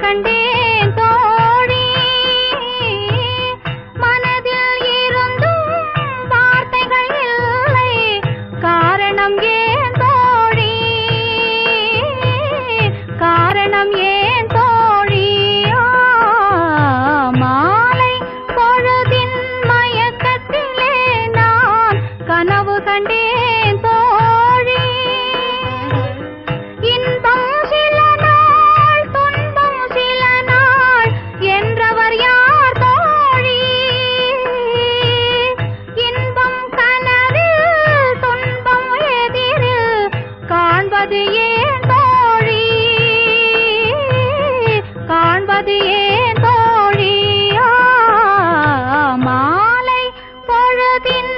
கண்டேன் தோழி. மனதில் இருந்தும் வார்த்தைகள் இல்லை. காரணம் ஏன் தோழி? காரணம் ஏன் தோழி? மாலை காண்பது ஏன் தோழி? காண்பது ஏன் தோழியா மாலை பொழுதின்